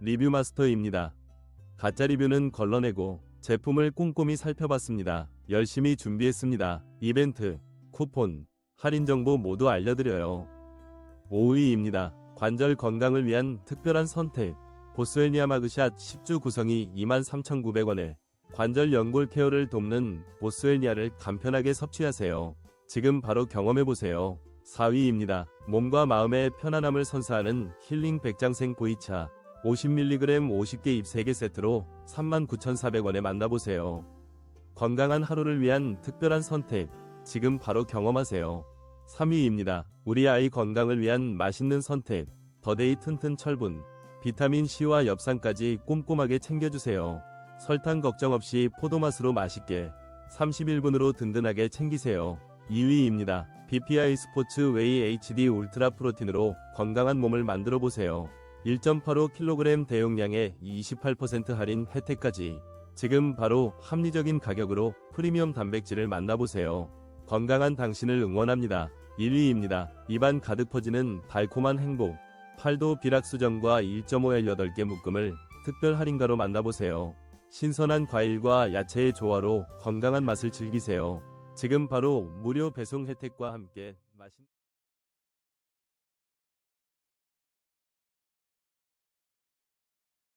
리뷰 마스터입니다. 가짜 리뷰는 걸러내고 제품을 꼼꼼히 살펴봤습니다. 열심히 준비했습니다. 이벤트, 쿠폰, 할인 정보 모두 알려드려요. 5위입니다. 관절 건강을 위한 특별한 선택. 보스웰니아 마그샷 10주 구성이 23,900원에 관절 연골 케어를 돕는 보스웰니아를 간편하게 섭취하세요. 지금 바로 경험해보세요. 4위입니다. 몸과 마음의 편안함을 선사하는 힐링 백장생 보이차 50mg 50개 잎 3개 세트로 39,400원에 만나보세요. 건강한 하루를 위한 특별한 선택, 지금 바로 경험하세요. 3위입니다. 우리 아이 건강을 위한 맛있는 선택, 더데이 튼튼 철분, 비타민 C와 엽산까지 꼼꼼하게 챙겨주세요. 설탕 걱정 없이 포도 맛으로 맛있게 31분으로 든든하게 챙기세요. 2위입니다. BPI 스포츠 웨이 HD 울트라 프로틴으로 건강한 몸을 만들어 보세요. 1.85kg 대용량에 28% 할인 혜택까지 지금 바로 합리적인 가격으로 프리미엄 단백질을 만나보세요. 건강한 당신을 응원합니다. 1위입니다. 입안 가득 퍼지는 달콤한 행복. 팔도 비락수정과 1.5L 8개 묶음을 특별 할인가로 만나보세요. 신선한 과일과 야채의 조화로 건강한 맛을 즐기세요. 지금 바로 무료 배송 혜택과 함께 맛있는